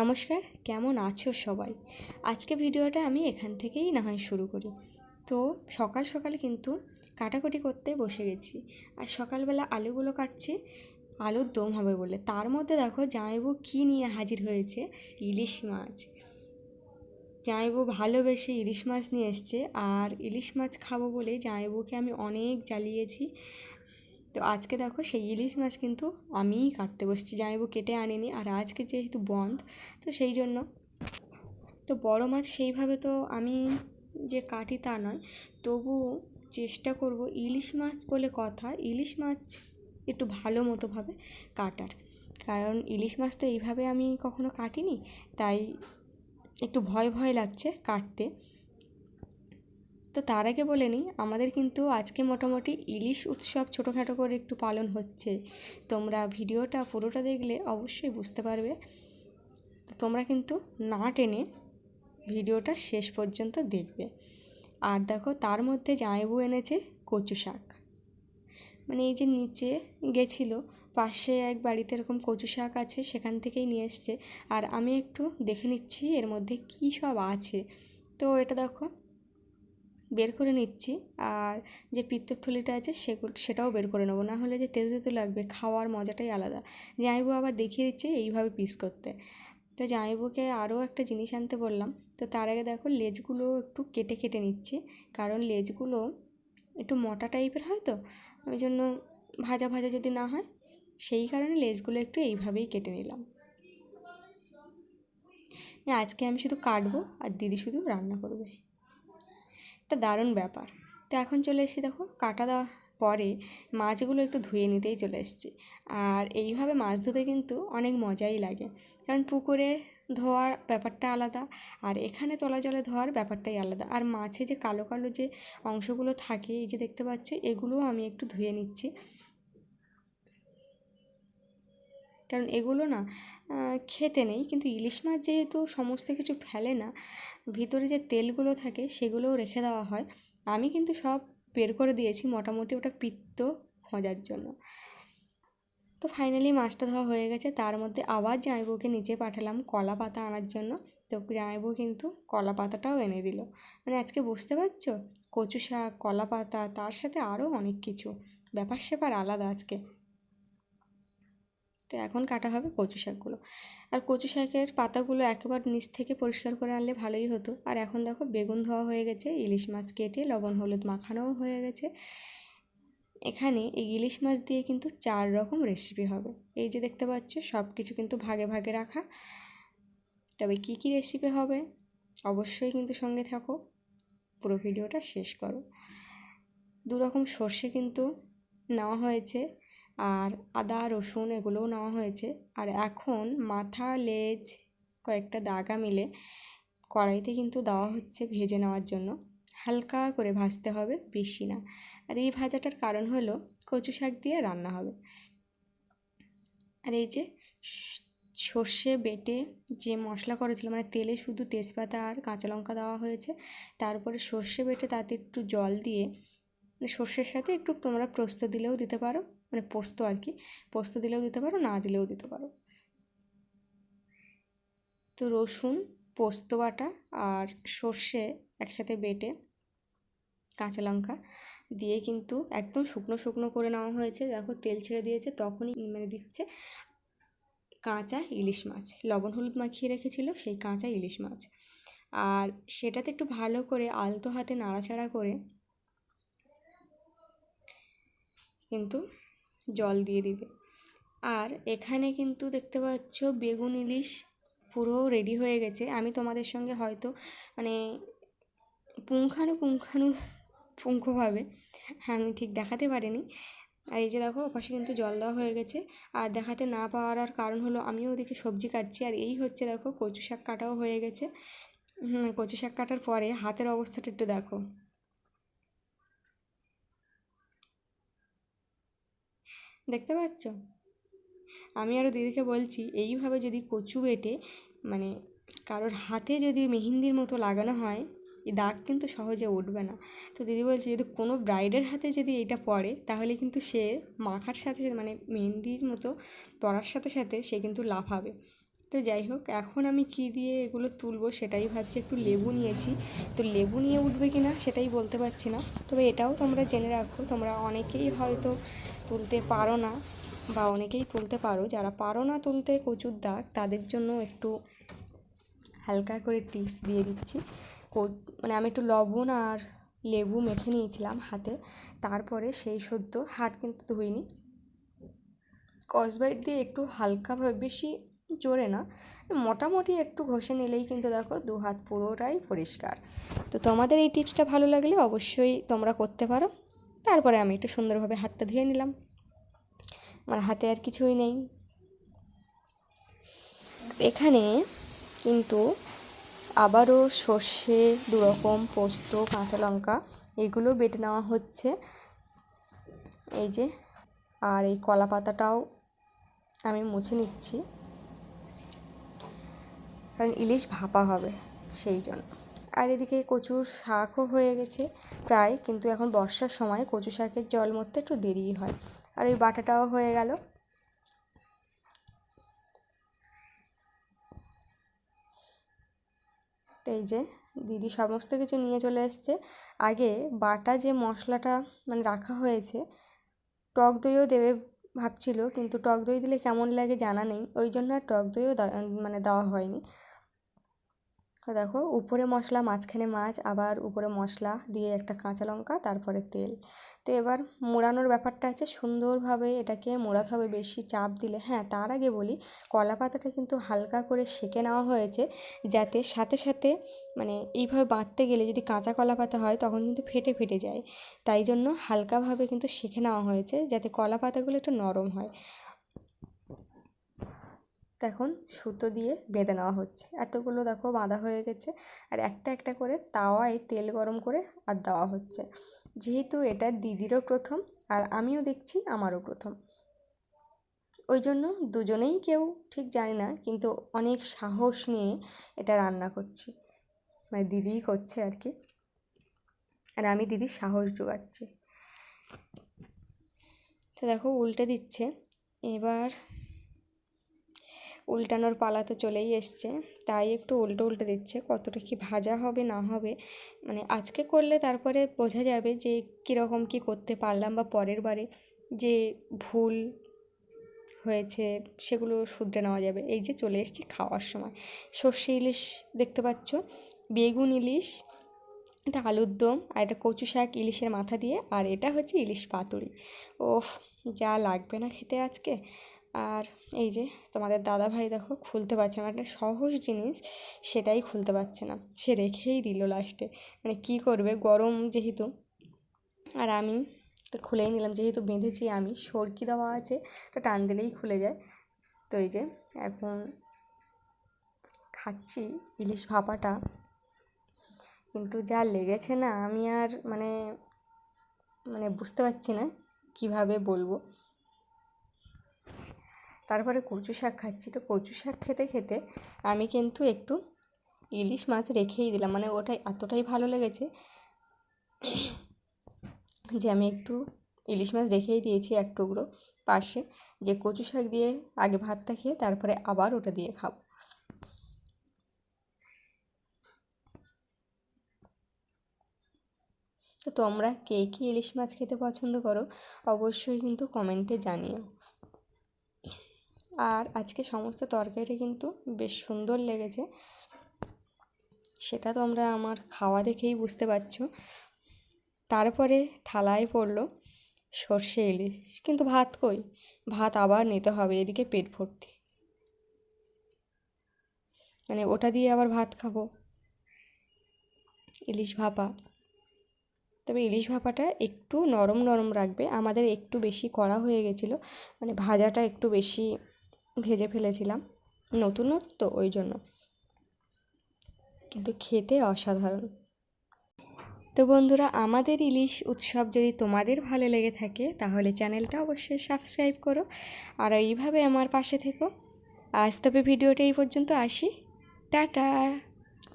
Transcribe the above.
নমস্কার, কেমন আছো সবাই? আজকে ভিডিওটা আমি এখান থেকেই না হয় শুরু করি। তো সকাল সকালে কিন্তু কাটাকুটি করতে বসে গেছি। আর সকালবেলা আলুগুলো কাটছি, আলুর দম হবে বলে। তার মধ্যে দেখো জামাইবু কী নিয়ে হাজির হয়েছে? ইলিশ মাছ। জামাইবু ভালোবেসে ইলিশ মাছ নিয়ে এসছে। আর ইলিশ মাছ খাব বলে জামাইবুকে আমি অনেক জ্বালিয়েছি। তো আজকে দেখো সেই ইলিশ মাছ কিন্তু আমিই কাটতে বসছি জামাইবু কেটে আনিনি। আর আজকে যেহেতু বন্ধ, তো সেই জন্য তো বড় মাছ সেইভাবে তো আমি যে কাটি তা নয় তবুও চেষ্টা করব ইলিশ মাছ বলে কথা, ইলিশ মাছ একটু ভালো মতোভাবে কাটার। কারণ ইলিশ মাছ তো এইভাবে আমি কখনো কাটিনি, তাই একটু ভয় ভয় লাগছে কাটতে। তো তার আগে বলে নিই, আমাদের কিন্তু আজকে মোটামুটি ইলিশ উৎসব ছোটোখাটো করে একটু পালন হচ্ছে। তোমরা ভিডিওটা পুরোটা দেখলে অবশ্যই বুঝতে পারবে। তোমরা কিন্তু না টেনে ভিডিওটা শেষ পর্যন্ত দেখবে। আর দেখো, তার মধ্যে জামাইবু এনেছে কচু শাক। মানে এই যে নিচে গেছিল, পাশে এক বাড়িতে এরকম কচু শাক আছে, সেখান থেকেই নিয়ে এসছে। আর আমি একটু দেখে নিচ্ছি এর মধ্যে কী সব আছে। তো এটা দেখো বের করে নিচ্ছি। আর যে পিত্তের থলিটা আছে সেগুলো, সেটাও বের করে নেব। না হলে যে তেতো তেতো লাগবে, খাওয়ার মজাটাই আলাদা। জামাইবু আবার দেখিয়ে দিচ্ছে এইভাবে পিস করতে। তো জামাইবুকে আরও একটা জিনিস আনতে বললাম। তো তার আগে দেখো লেজগুলো একটু কেটে কেটে নিচ্ছে। কারণ লেজগুলো একটু মোটা টাইপের হয় তো, ওই জন্য ভাজা ভাজা যদি না হয়, সেই কারণে লেজগুলো একটু এইভাবেই কেটে নিলাম। আজকে আমি শুধু কাটবো আর দিদি শুধু রান্না করবে। একটা দারুণ ব্যাপার। তো এখন চলে এসেছি দেখো, কাটা দেওয়া পরে মাছগুলো একটু ধুয়ে নিতেই চলে এসেছি। আর এইভাবে মাছ ধুতে কিন্তু অনেক মজাই লাগে। কারণ পুকুরে ধোয়ার ব্যাপারটা আলাদা আর এখানে তলা জলে ধোয়ার ব্যাপারটাই আলাদা। আর মাছে যে কালো কালো যে অংশগুলো থাকে, এই যে দেখতে পাচ্ছ, এগুলোও আমি একটু ধুয়ে নিচ্ছি। কারণ এগুলো না খেতে নেই। কিন্তু ইলিশ মাছ যেহেতু সমস্ত কিছু ফেলে না, ভিতরে যে তেলগুলো থাকে সেগুলোও রেখে দেওয়া হয়। আমি কিন্তু সব বের করে দিয়েছি, মোটামুটি ওটা পিত্ত খোঁজার জন্য। তো ফাইনালি মাছটা ধোয়া হয়ে গেছে। তার মধ্যে আবার জামাইবউকে নিচে পাঠালাম কলা পাতা আনার জন্য। তো জামাইবউ কিন্তু কলা পাতাটাও এনে দিল। মানে আজকে বুঝতে পারছ? কচু শাক, কলা পাতা, তার সাথে আরও অনেক কিছু। ব্যাপার স্যাপার আলাদা আজকে। তো এখন কাটা হবে কচু শাকগুলো। আর কচু শাকের পাতাগুলো একেবারে নিচ থেকে পরিষ্কার করে আনলে ভালোই হতো। আর এখন দেখো বেগুন ধোয়া হয়ে গেছে, ইলিশ মাছ কেটে লবণ, হলুদ মাখানোও হয়ে গেছে। এখানে এই ইলিশ মাছ দিয়ে কিন্তু চার রকম রেসিপি হবে। এই যে দেখতে পাচ্ছ সব কিছু কিন্তু ভাগে ভাগে রাখা। তবে কী কী রেসিপি হবে, অবশ্যই কিন্তু সঙ্গে থাকো। পুরো ভিডিওটা শেষ করো। দু রকম সর্ষে কিন্তু নেওয়া হয়েছে। আর আদা, রসুন এগুলোও নেওয়া হয়েছে। আর এখন মাথা, লেজ, কয়েকটা দাগা মিলে কড়াইতে কিন্তু দেওয়া হচ্ছে ভেজে নেওয়ার জন্য। হালকা করে ভাজতে হবে, বেশি না। আর এই ভাজাটার কারণ হলো কচু শাক দিয়ে রান্না হবে। আর এই যে সর্ষে বেটে যে মশলা করেছিল মানে তেলে শুধু তেজপাতা আর কাঁচা লঙ্কা দেওয়া হয়েছে, তারপরে সর্ষে বেটে তাতে একটু জল দিয়ে মানে সর্ষের সাথে একটু তোমরা পোস্ত দিলেও দিতে পারো মানে পোস্ত আর কি, পোস্ত দিলেও দিতে পারো, না দিলেও দিতে পারো। তো রসুন, পোস্ত বাটা আর সর্ষে একসাথে বেটে কাঁচা লঙ্কা দিয়ে কিন্তু একদম শুকনো শুকনো করে নেওয়া হয়েছে। দেখো তেল ছেড়ে দিয়েছে, তখনই মানে দিচ্ছে কাঁচা ইলিশ মাছ। লবণ হলুদ মাখিয়ে রেখেছিল সেই কাঁচা ইলিশ মাছ। আর সেটাতে একটু ভালো করে আলতো হাতে নাড়াচাড়া করে কিন্তু জল দিয়ে দিবে। আর এখানে কিন্তু দেখতে পাচ্ছ বেগুন ইলিশ পুরো রেডি হয়ে গেছে। আমি তোমাদের সঙ্গে হয়তো মানে পুঙ্খানু পুঙ্খানু পুঙ্খভাবে, আমি ঠিক দেখাতে পারিনি। আর এই যে দেখো, ওপাশে কিন্তু জল দেওয়া হয়ে গেছে। আর দেখাতে না পাওয়ার আর কারণ হলো, আমিও ওদিকে সবজি কাটছি। আর এই হচ্ছে দেখো, কচু শাক কাটাও হয়ে গেছে। কচু শাক কাটার পরে হাতের অবস্থাটা একটু দেখো। দেখতে পাচ্ছ? আমি আরও দিদিকে বলছি, এইভাবে যদি কচু বেটে মানে কারোর হাতে যদি মেহেন্দির মতো লাগানো হয়, এই দাগ কিন্তু সহজে উঠবে না। তো দিদি বলছে, যদি কোনো ব্রাইডের হাতে যদি এটা পড়ে, তাহলে কিন্তু সে মাখার সাথে সাথে মানে মেহেন্দির মতো পড়ার সাথে সাথে সে কিন্তু লাফাবে। তো যাই হোক, এখন আমি কি দিয়ে এগুলো তুলবো সেটাই ভাবছি, একটু লেবু নিয়েছি। তো লেবু নিয়ে উঠবে কি না সেটাই বলতে পারছি না। তবে এটাও তোমরা জেনে রাখো, তোমরা অনেকেই হয়তো তুলতে পারো না, বা অনেকেই তুলতে পারো, যারা পারো না তুলতে কচুর দাগ, তাদের জন্য একটু হালকা করে টিপস দিয়ে দিচ্ছি। মানে আমি একটু লবণ আর লেবু মেখে নিয়েছিলাম হাতে, তারপরে সেই সদ্য হাত কিন্তু ধুইনি। কসবাইট দিয়ে একটু হালকাভাবে বেশি জোরে না, মোটামুটি একটু ঘষে নিলেই কিন্তু দেখো দু হাত পুরোটাই পরিষ্কার। তো তোমাদের এই টিপসটা ভালো লাগলে অবশ্যই তোমরা করতে পারো। তারপরে আমি একটু সুন্দরভাবে হাতটা ধুয়ে নিলাম। আমার হাতে আর কিছুই নেই। এখানে কিন্তু আবারও সর্ষে, দুরকম পোস্ত, কাঁচা লঙ্কা এগুলো বেটে নেওয়া হচ্ছে। এই যে, আর এই কলা পাতাটাও আমি মুছে নিচ্ছি। কারণ ইলিশ ভাপা হবে, সেই জন্য। আর এদিকে কচুর শাকও হয়ে গেছে প্রায়, কিন্তু এখন বর্ষার সময় কচু শাকের জল মরতে একটু দেরি হয়। আর ওই বাটাটাও হয়ে গেল। এই যে দিদি সমস্ত কিছু নিয়ে চলে এসছে। আগে বাটা যে মশলাটা মানে রাখা হয়েছে, টক দইও দেবে ভাবছিল, কিন্তু টক দই দিলে কেমন লাগে জানা নেই। ওই জন্য আর টক দইও মানে দেওয়া হয়নি। দেখো, উপরে মশলা, মাঝখানে মাছ, আবার উপরে মশলা দিয়ে একটা কাঁচা লঙ্কা, তারপরে তেল। তো এবার মোড়ানোর ব্যাপারটা আছে, সুন্দরভাবে এটাকে মোড়াতে হবে, বেশি চাপ দিলে। হ্যাঁ তার আগে বলি, কলা পাতাটা কিন্তু হালকা করে সেকে নেওয়া হয়েছে, যাতে সাথে সাথে মানে এইভাবে বাঁধতে গেলে যদি কাঁচা কলা পাতা হয়, তখন কিন্তু ফেটে ফেটে যায়। তাই জন্য হালকাভাবে কিন্তু সেকে নেওয়া হয়েছে, যাতে কলা পাতাগুলো একটু নরম হয়। এখন সুতো দিয়ে বেঁধে নেওয়া হচ্ছে। এতগুলো দেখো বাঁধা হয়ে গেছে আর একটা একটা করে তাওয়ায় তেল গরম করে আর দেওয়া হচ্ছে। যেহেতু এটা দিদিরও প্রথম আর আমিও দেখছি আমারও প্রথম। ওই জন্য দুজনেই কেউ ঠিক জানি না, কিন্তু অনেক সাহস নিয়ে এটা রান্না করছি। মানে দিদিই করছে আর কি। আর আমি দিদির সাহস জোগাচ্ছি। তো দেখো উল্টে দিচ্ছে। এবার উল্টানোর পালা তো চলেই এসছে। তাই একটু উল্টো উল্টে দিচ্ছে, কতটা কি ভাজা হবে, না হবে। মানে আজকে করলে তারপরে বোঝা যাবে যে কীরকম কী করতে পারলাম বা পরের বারে যে ভুল হয়েছে সেগুলো শুধরে নেওয়া যাবে। এই যে চলে এসেছি খাওয়ার সময়। সর্ষে ইলিশ দেখতে পাচ্ছ, বেগুন ইলিশ, এটা আলুর দম আর এটা কচু শাক ইলিশের মাথা দিয়ে, আর এটা হচ্ছে ইলিশ পাতুরি। ওফ, যা লাগবে না খেতে আজকে। আর এই যে তোমাদের দাদা ভাই দেখো খুলতে পারছে না একটা সহজ জিনিস সেটাই খুলতে পারছে না। সে রেখেই দিল লাস্টে মানে কী করবে? গরম যেহেতু, আর আমি তো খুলেই নিলাম। যেহেতু বেঁধেছি আমি, সরকি দেওয়া আছে, তো টান দিলেই খুলে যায়। তো এই যে এখন খাচ্ছি ইলিশ ভাপাটা। কিন্তু যা লেগেছে না, আমি আর মানে মানে বুঝতে পারছি না কীভাবে বলব। তারপরে কচু শাক খাচ্ছি। তো কচু শাক খেতে খেতে আমি কিন্তু একটু ইলিশ মাছ রেখেই দিলাম। মানে ওটাই এতটাই ভালো লেগেছে যে আমি একটু ইলিশ মাছ রেখেই দিয়েছি এক টুকরো পাশে। যে কচু শাক দিয়ে আগে ভাতটা খেয়ে তারপরে আবার ওটা দিয়ে খাব। তো তোমরা কে কী ইলিশ মাছ খেতে পছন্দ করো অবশ্যই কিন্তু কমেন্টে জানিও। আর আজকে সমস্ত তরকারিটা কিন্তু বেশ সুন্দর লেগেছে। সেটা তোমরা আমার খাওয়া দেখেই বুঝতে পারছ। তারপরে থালায় পড়ল সর্ষে ইলিশ। কিন্তু ভাত কই? ভাত আবার নিতে হবে, এদিকে পেট ভর্তি। মানে ওটা দিয়ে আবার ভাত খাব। ইলিশ ভাপা। তবে ইলিশ ভাপাটা একটু নরম নরম রাখবে। আমাদের একটু বেশি করা হয়ে গেছিল। মানে ভাজাটা একটু বেশি ভেজে ফেলেছিলাম, নতুনত্ব ওই জন্য। কিন্তু খেতে অসাধারণ। তো বন্ধুরা, আমাদের ইলিশ উৎসব যদি তোমাদের ভালো লেগে থাকে, তাহলে চ্যানেলটা অবশ্যই সাবস্ক্রাইব করো। আর এইভাবে আমার পাশে থেকো। আজ তবে ভিডিওটা এই পর্যন্ত আসি। টাটা!